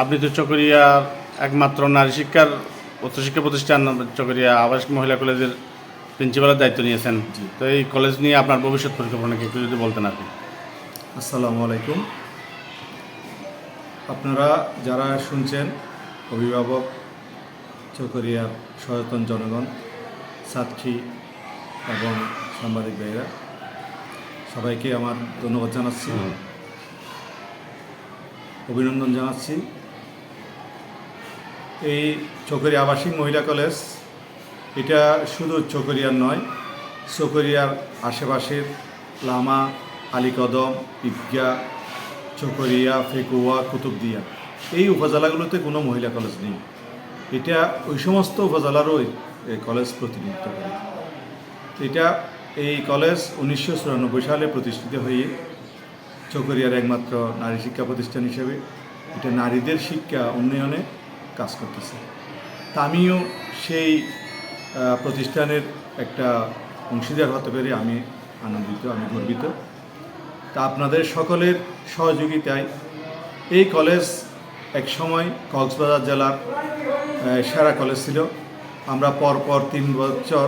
আপনি তো চকরিয়ার একমাত্র নারী শিক্ষার উচ্চশিক্ষা প্রতিষ্ঠান চকরিয়া আবাসিক মহিলা কলেজের প্রিন্সিপালের দায়িত্ব নিয়েছেন। তো এই কলেজ নিয়ে আপনার ভবিষ্যৎ পরিকল্পনা একটু যদি বলতেন আপনি আসসালামু আলাইকুম। আপনারা যারা শুনছেন অভিভাবক চকরিয়ার সচেতন জনগণ সাক্ষী এবং সাংবাদিক ভাইরা সবাইকে আমার ধন্যবাদ জানাচ্ছি। অভিনন্দন জানাচ্ছি। এই চকরিয়া আবাসিক মহিলা কলেজ, এটা শুধু চকরিয়ার নয়, চকরিয়ার আশেপাশের লামা, আলীকদম ঈদগা চকরিয়া, ফেকুয়া, কুতুবদিয়া, এই উপজেলাগুলোতে কোনো মহিলা কলেজ নেই। এটা ওই সমস্ত উপজেলারই এই কলেজ প্রতিনিধিত্ব করে। এটা এই কলেজ উনিশশো চুরানব্বই সালে প্রতিষ্ঠিত হয়ে চকরিয়ার একমাত্র নারী শিক্ষা প্রতিষ্ঠান হিসেবে, এটা নারীদের শিক্ষা উন্নয়নে কাজ করতেছে। তা আমিও সেই প্রতিষ্ঠানের একটা অংশীদার হতে পেরে আমি আনন্দিত, আমি গর্বিত। তা আপনাদের সকলের সহযোগিতায় এই কলেজ এক সময় কক্সবাজার জেলার সেরা কলেজ ছিল। আমরা পরপর তিন বছর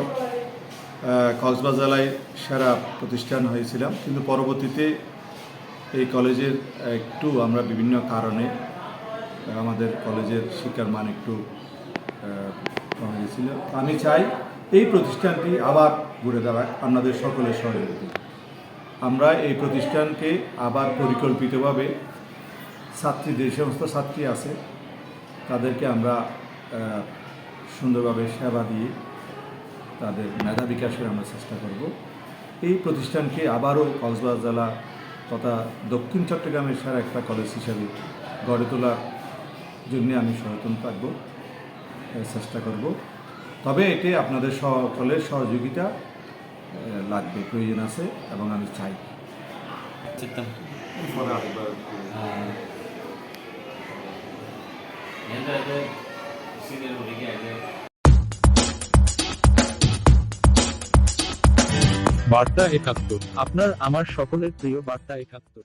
কক্সবাজার জেলায় সেরা প্রতিষ্ঠান হয়েছিলাম। কিন্তু পরবর্তীতে এই কলেজের একটু আমরা বিভিন্ন কারণে আমাদের কলেজের শিক্ষার মান একটু কমে গেছিল। আমি চাই এই প্রতিষ্ঠানটি আবার ঘুরে দাঁড়াক আপনাদের সকলের সহযোগিতা। আমরা এই প্রতিষ্ঠানকে আবার পরিকল্পিতভাবে ছাত্রী যে সমস্ত ছাত্রী আছে, তাদেরকে আমরা সুন্দরভাবে সেবা দিয়ে তাদের মেধা বিকাশের আমরা চেষ্টা করব। এই প্রতিষ্ঠানকে আবারও কক্সবাজার জেলা তথা দক্ষিণ চট্টগ্রামের সেরা একটা কলেজ হিসাবে গড়ে তোলার জন্য আমি সচেতন থাকব চেষ্টা করব। তবে এতে আপনাদের সকলের সহযোগিতা লাগবে প্রয়োজন আছে এবং আমি চাই। বার্তা একাত্তর। আপনার আমার সকলের প্রিয় বার্তা একাত্তর।